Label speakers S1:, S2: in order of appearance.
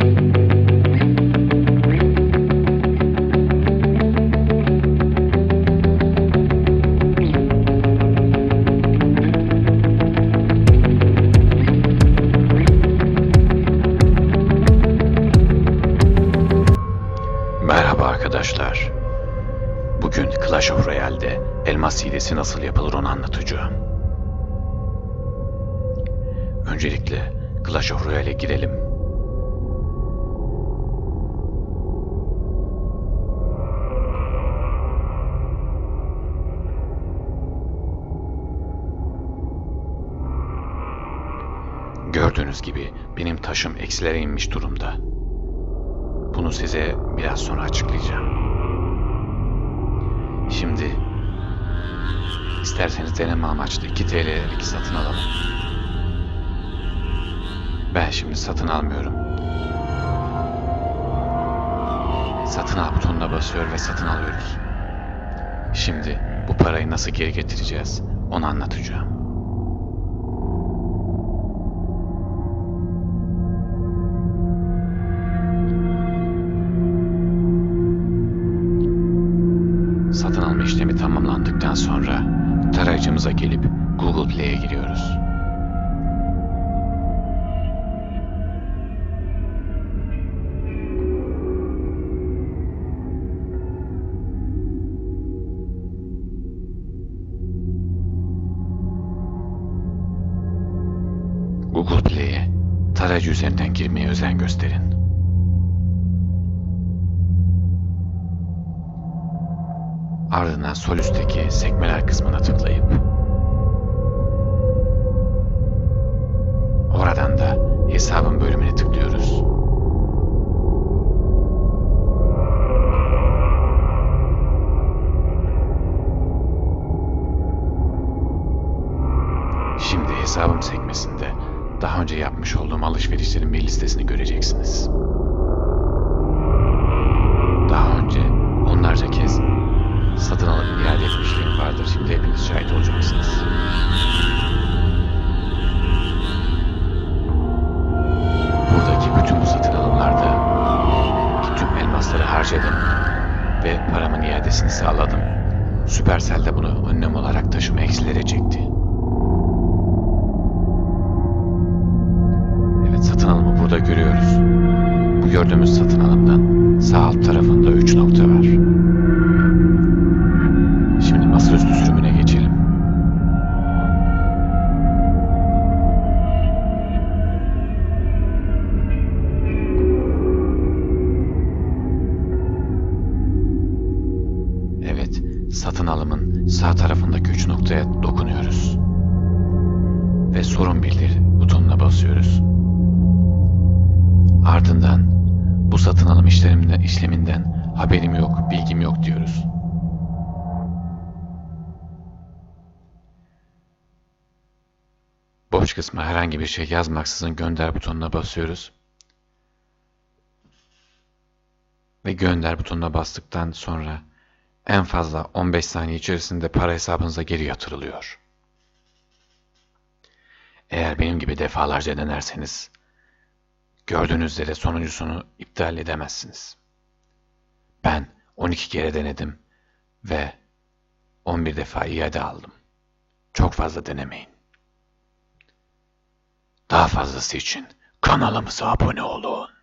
S1: Merhaba arkadaşlar. Bugün Clash of elmas hilesi nasıl yapılır onu anlatacağım. Öncelikle Clash of Royale'e girelim. Gördüğünüz gibi benim taşım eksilere inmiş durumda. Bunu size biraz sonra açıklayacağım. Şimdi isterseniz deneme amaçlı 2 TL'lik satın alalım. Ben şimdi satın almıyorum. Satın al butonuna basıyor ve satın alıyoruz. Şimdi bu parayı nasıl geri getireceğiz onu anlatacağım. Tamamlandıktan sonra tarayıcımıza gelip Google Play'e giriyoruz. Google Play'e tarayıcı üzerinden girmeye özen gösterin. Ardından sol üstteki sekmeler kısmına tıklayıp oradan da hesabın bölümüne tıklıyoruz. Şimdi hesabım sekmesinde daha önce yapmış olduğum alışverişlerin bir listesini göreceksiniz. Harcadım ve paramın iadesini sağladım. Supercell de bunu önlem olarak taşıma eksilere çekti. Evet satın alımı burada görüyoruz. Bu gördüğümüz satın alımdan sağ alt tarafında 3 nokta var. Satın alımın sağ tarafındaki üç noktaya dokunuyoruz. Ve sorun bildir butonuna basıyoruz. Ardından bu satın alım işleminden, işleminden haberim yok, bilgim yok diyoruz. Boş kısma herhangi bir şey yazmaksızın gönder butonuna basıyoruz. Ve gönder butonuna bastıktan sonra en fazla 15 saniye içerisinde para hesabınıza geri yatırılıyor. Eğer benim gibi defalarca denerseniz gördüğünüz üzere sonuncusunu iptal edemezsiniz. Ben 12 kere denedim ve 11 defa iade aldım. Çok fazla denemeyin. Daha fazlası için kanalımıza abone olun.